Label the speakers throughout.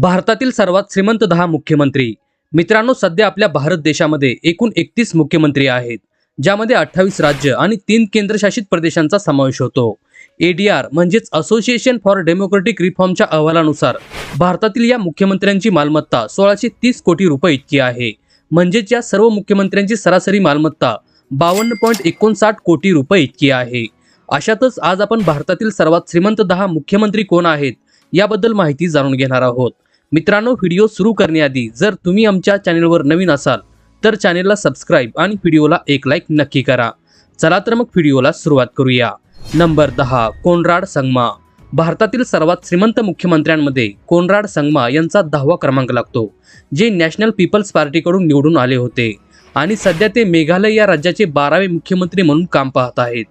Speaker 1: भारतातील सर्वात श्रीमंत दहा मुख्यमंत्री. मित्रांनो सध्या आपल्या भारत देशामध्ये एकूण एकतीस मुख्यमंत्री आहेत ज्यामध्ये अठ्ठावीस राज्य आणि तीन केंद्रशासित प्रदेशांचा समावेश होतो. एडीआर म्हणजेच असोसिएशन फॉर डेमोक्रेटिक रिफॉर्मच्या अहवालानुसार भारतातील या मुख्यमंत्र्यांची मालमत्ता सोळाशे तीस कोटी रुपये इतकी आहे. म्हणजेच या सर्व मुख्यमंत्र्यांची सरासरी मालमत्ता बावन्न पॉईंट एकोणसाठ कोटी रुपये इतकी आहे. अशातच आज आपण भारतातील सर्वात श्रीमंत दहा मुख्यमंत्री कोण आहेत याबद्दल माहिती जाणून घेणार आहोत. मित्रांनो व्हिडिओ सुरू करण्याआधी जर तुम्ही आमच्या चॅनेलवर नवीन असाल तर चॅनेलला सबस्क्राईब आणि व्हिडिओला एक लाईक नक्की करा. चला तर मग व्हिडिओला सुरुवात करूया. नंबर दहा कोनराड संगमा. भारतातील सर्वात श्रीमंत मुख्यमंत्र्यांमध्ये कोनराड संगमा यांचा दहावा क्रमांक लागतो जे नॅशनल पीपल्स पार्टीकडून निवडून आले होते आणि सध्या ते मेघालय या राज्याचे बारावे मुख्यमंत्री म्हणून काम पाहत आहेत.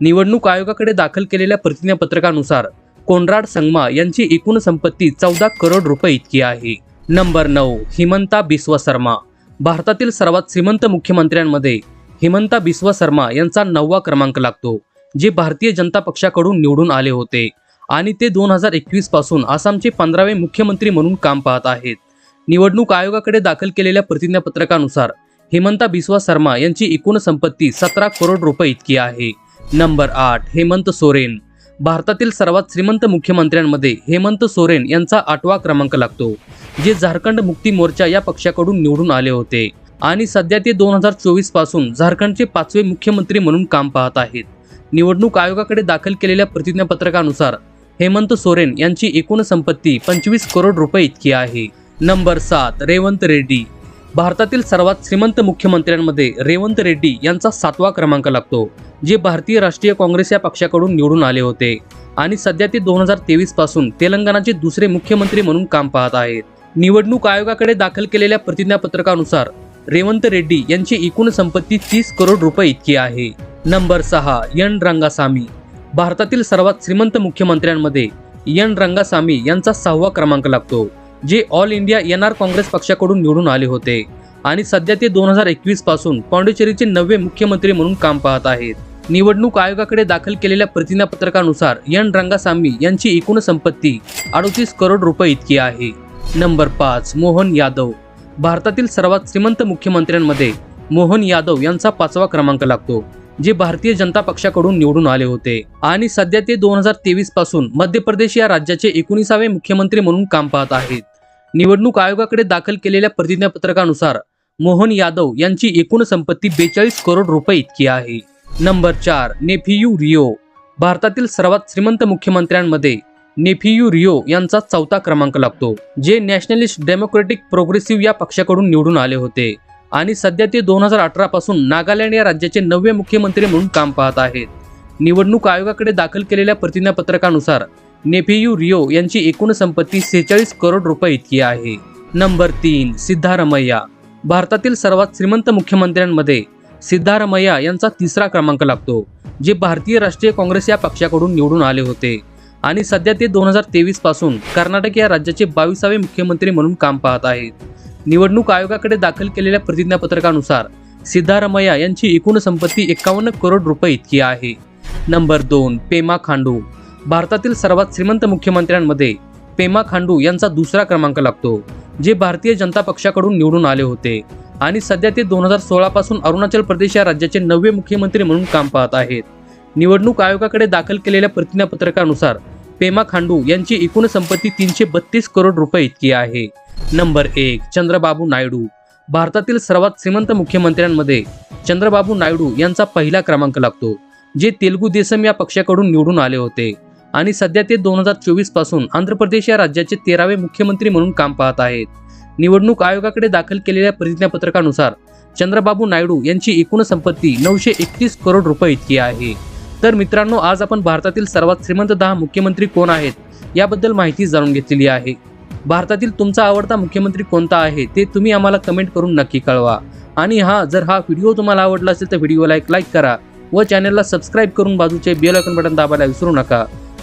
Speaker 1: निवडणूक आयोगाकडे दाखल केलेल्या प्रतिज्ञापत्रकानुसार कोनराड संगमा यांची एकूण संपत्ती चौदा करोड रुपये इतकी आहे. नंबर नऊ हिमंता बिस्व शर्मा. भारतातील सर्वात श्रीमंत मुख्यमंत्र्यांमध्ये हिमंता बिस्व शर्मा यांचा नववा क्रमांक लागतो जे भारतीय जनता पक्षाकडून निवडून आले होते. आणि ते दोन हजार एकवीसपासून आसामचे पंधरावे मुख्यमंत्री म्हणून काम पाहत आहेत. निवडणूक आयोगाकडे दाखल केलेल्या प्रतिज्ञापत्रकानुसार हेमंता बिस्वा शर्मा यांची एकूण संपत्ती सतरा करोड रुपये इतकी आहे. नंबर आठ हेमंत सोरेन. भारतातील सर्वात श्रीमंत मुख्यमंत्र्यांमध्ये हेमंत सोरेन यांचा आठवा क्रमांक लागतो जे झारखंड मुक्ती मोर्चा या पक्षाकडून निवडून आले होते. आणि सध्या ते दोन हजार चोवीसपासून झारखंडचे पाचवे मुख्यमंत्री म्हणून काम पाहत आहेत. निवडणूक आयोगाकडे दाखल केलेल्या प्रतिज्ञापत्रकानुसार हेमंत सोरेन यांची एकूण संपत्ती पंचवीस करोड रुपये इतकी आहे. नंबर सात रेवंत रेड्डी. भारतातील सर्वात श्रीमंत मुख्यमंत्र्यांमध्ये रेवंत रेड्डी यांचा सातवा क्रमांक लागतो जे भारतीय राष्ट्रीय काँग्रेस या पक्षाकडून निवडून आले होते. आणि सध्या ते दोन हजार तेवीसपासून तेलंगणाचे दुसरे मुख्यमंत्री म्हणून काम पाहत आहेत. निवडणूक आयोगाकडे दाखल केलेल्या प्रतिज्ञापत्रकानुसार रेवंत रेड्डी यांची एकूण संपत्ती तीस करोड रुपये इतकी आहे. नंबर सहा यन रंगासामी. भारतातील सर्वात श्रीमंत मुख्यमंत्र्यांमध्ये यन रंगासामी यांचा सहावा क्रमांक लागतो. जे All India N R Congress पक्षाकडून निवडून आले होते. आणि सध्या ते दोन हजार एकवीसपासून पाँडेचेरीचे नववे मुख्यमंत्री म्हणून काम पाहत आहेत. निवडणूक आयोगाकडे दाखल केलेल्या प्रतिज्ञापत्रकानुसार यन रंगासामी यांची एकूण संपत्ती अडोतीस करोड रुपये इतकी आहे. नंबर पाच मोहन यादव. भारतातील सर्वात श्रीमंत मुख्यमंत्र्यांमध्ये मोहन यादव यांचा पाचवा क्रमांक लागतो जे भारतीय जनता पक्षाकडून निवडून आले होते. आणि सध्या ते दोन हजार तेवीसपासून मध्य प्रदेश या राज्याचे एकोणीसावे मुख्यमंत्री म्हणून काम पाहत आहेत. निवडणूक आयोगाकडे दाखल केलेल्या प्रतिज्ञापत्रकानुसार मोहन यादव यांची एकूण संपत्ती बेचाळीस करोड रुपये इतकी आहे. नंबर चार नेफियू रिओ भारतातील सर्वात श्रीमंत मुख्यमंत्र्यांमध्ये नेफियू रिओ यांचा चौथा क्रमांक लागतो जे नॅशनलिस्ट डेमोक्रेटिक प्रोग्रेसिव्ह या पक्षाकडून निवडून आले होते आणि सध्या ते दोन हजार अठरा पासून नागालँड या राज्याचे नववे मुख्यमंत्री म्हणून काम पाहत आहेत. निवडणूक आयोगाकडे दाखल केलेल्या प्रतिज्ञापत्रकानुसार नेफेयू रिओ यांची एकूण संपत्ती सेहेचाळीस करोड रुपये इतकी आहे. नंबर तीन सिद्धारमय्या भारतातील सर्वात श्रीमंत मुख्यमंत्र्यांमध्ये सिद्धारमय्या यांचा तिसरा क्रमांक लागतो जे भारतीय राष्ट्रीय काँग्रेस या पक्षाकडून निवडून आले होते. आणि सध्या ते दोन हजार तेवीसपासून कर्नाटक या राज्याचे बावीसावे मुख्यमंत्री म्हणून काम पाहत आहेत. निवडणूक आयोगाकडे दाखल केलेल्या प्रतिज्ञापत्रकानुसार सिद्धारमय्या यांची एकूण संपत्ती एकावन्न करोड रुपये इतकी आहे. नंबर दोन पेमा खांडू. भारतातील सर्वात श्रीमंत मुख्यमंत्र्यांमध्ये पेमा खांडू यांचा दुसरा क्रमांक लागतो जे भारतीय जनता पक्षाकडून निवडून आले होते. आणि सध्या ते दोन हजार सोळापासून अरुणाचल प्रदेश या राज्याचे नववे मुख्यमंत्री म्हणून काम पाहत आहेत. निवडणूक आयोगाकडे दाखल केलेल्या प्रतिज्ञापत्रकानुसार पेमा खांडू यांची एकूण संपत्ती तीनशे बत्तीस करोड रुपये इतकी आहे. नंबर एक चंद्रबाबू नायडू. भारतातील सर्वात श्रीमंत मुख्यमंत्र्यांमध्ये चंद्रबाबू नायडू यांचा पहिला क्रमांक लागतो जे तेलुगू देसम या पक्षाकडून निवडून आले होते. आणि सध्या ते दोन हजार चोवीसपासून आंध्र प्रदेश या राज्याचे तेरावे मुख्यमंत्री म्हणून काम पाहत आहेत. निवडणूक आयोगाकडे दाखल केलेल्या प्रतिज्ञापत्रकानुसार चंद्रबाबू नायडू यांची एकूण संपत्ती नऊशे एकतीस करोड रुपये इतकी आहे. तर मित्रांनो आज आपण भारतातील सर्वात श्रीमंत दहा मुख्यमंत्री कोण आहेत याबद्दल माहिती जाणून घेतलेली आहे. भारतातील तुमचा आवडता मुख्यमंत्री कोणता आहे ते तुम्ही आम्हाला कमेंट करून नक्की कळवा. आणि हा जर हा व्हिडिओ तुम्हाला आवडला असेल तर व्हिडिओला एक लाईक करा व चॅनलला सबस्क्राईब करून बाजूचे बेल आयकॉन बटन दाबायला विसरू नका.